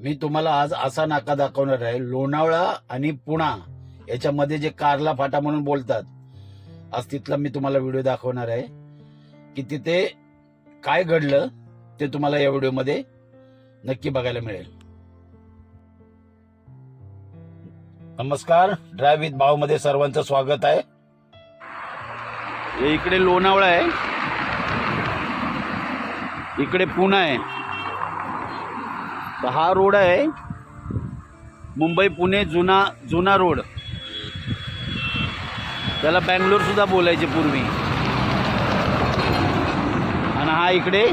मी तुम्हाला आज असा नाका दाखवणार आहे. लोणावळा आणि पुणा याच्यामध्ये जे कारला फाटा म्हणून बोलतात आज तिथला मी तुम्हाला व्हिडिओ दाखवणार आहे. की तिथे काय घडलं ते तुम्हाला या व्हिडिओमध्ये नक्की बघायला मिळेल. नमस्कार ड्राईव्ह विथ भावमध्ये सर्वांचं स्वागत आहे. हे इकडे लोणावळा आहे. इकडे पुणा आहे. तर हा रोड आहे. मुंबई पुणे जुना जुना रोड. त्याला बँगलोर सुद्धा बोलायचे पूर्वी. आणि हा इकडे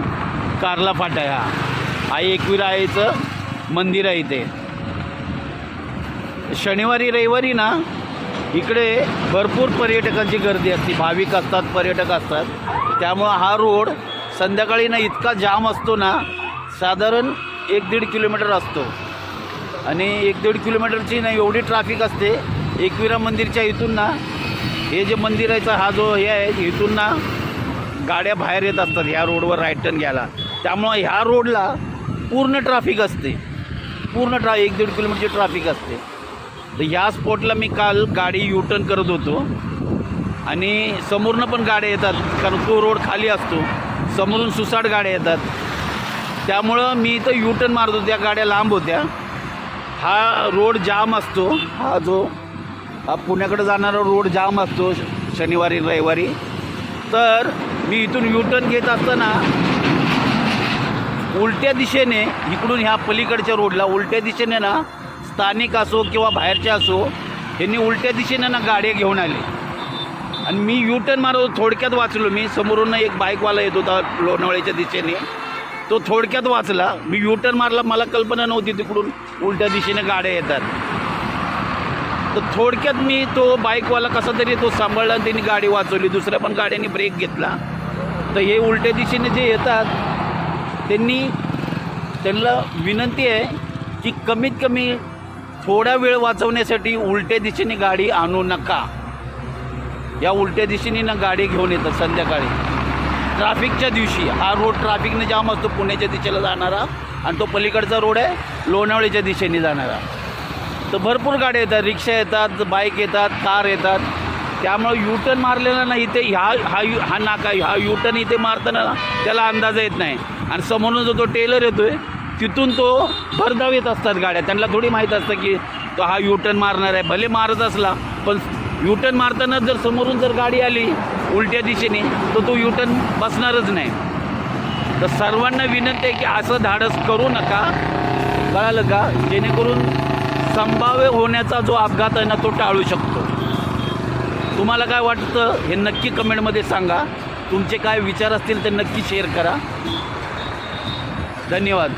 कारला फाटा आहे हा. हा एकविरायचं मंदिर आहे इथे. शनिवारी रविवारी ना इकडे भरपूर पर्यटकांची गर्दी असते. भाविक असतात पर्यटक असतात. त्यामुळं हा रोड संध्याकाळी ना इतका जाम असतो ना साधारण एक दीड किलोमीटर असतो. आणि एक दीड किलोमीटरची नाही एवढी ट्रॅफिक असते. एकविरा मंदिरच्या इथून ना हे जे मंदिराचा हा जो हे आहे इथून ना गाड्या बाहेर येत असतात ह्या रोडवर राईट टर्न घ्यायला. त्यामुळं ह्या रोडला पूर्ण ट्रॅफिक असते. पूर्ण ट्रा एक दीड किलोमीटरची ट्रॅफिक असते. तर ह्या स्पॉटला मी काल गाडी यू टर्न करत होतो. आणि समोरनं पण गाड्या येतात कारण तो रोड खाली असतो. समोरून सुसाट गाड्या येतात. त्यामुळं मी इथं यू टर्न मारत त्या गाड्या लांब होत्या. हा रोड जाम असतो हा जो हा पुण्याकडे जाणारा रोड जाम असतो श- शनिवारी रविवारी. तर मी इथून यू टर्न घेत असताना उलट्या दिशेने इकडून ह्या पलीकडच्या रोडला उलट्या दिशेने ना स्थानिक असो किंवा बाहेरचे असो यांनी उलट्या दिशेने ना गाड्या घेऊन आले. आणि मी यू टर्न मारत थोडक्यात वाचलो मी समोरून एक बाईकवाला येत होता लोणावळ्याच्या दिशेने. तो थोडक्यात वाचला. मी यू मारला मला कल्पना नव्हती तिकडून उलट्या दिशेने गाड्या येतात. तर थोडक्यात मी तो बाईकवाला कसा तरी तो सांभाळला आणि त्यांनी गाडी वाचवली. दुसऱ्या पण गाड्यांनी ब्रेक घेतला. तर हे उलट्या दिशेने जे येतात त्यांनी त्यांना विनंती आहे की कमीत कमी थोडा वेळ वाचवण्यासाठी उलट्या दिशेने गाडी आणू नका. या उलट्या दिशेने ना गाडी घेऊन येतात संध्याकाळी. ट्रॅफिकच्या दिवशी हा रोड ट्रॅफिकने जाम असतो पुण्याच्या दिशेला जाणारा. आणि तो पलीकडचा रोड आहे लोणावळीच्या दिशेने जाणारा. तर भरपूर गाड्या येतात रिक्षा येतात बाईक येतात कार येतात. त्यामुळं यू टर्न मारलेला ना इथे ह्या हा यू हा नाका हा यू टर्न इथे मारताना त्याला अंदाज येत नाही. आणि समोरून जो तो टेलर येतो आहे तिथून तो भरधाव येत असतात गाड्या. त्यांना थोडी माहीत असतं की तो हा यू टर्न मारणार आहे. भले मारत असला पण युटर्न मारताना जर समोरून जर गाडी आली उलट्या दिशेने तर तो युटर्न बसणारच नाही. तर सर्वांना विनंती आहे की असं धाडस करू नका. कळालं का? जेणेकरून संभाव्य होण्याचा जो अपघात आहे ना तो टाळू शकतो. तुम्हाला काय वाटतं हे नक्की कमेंटमध्ये सांगा. तुमचे काय विचार असतील ते नक्की शेअर करा. धन्यवाद.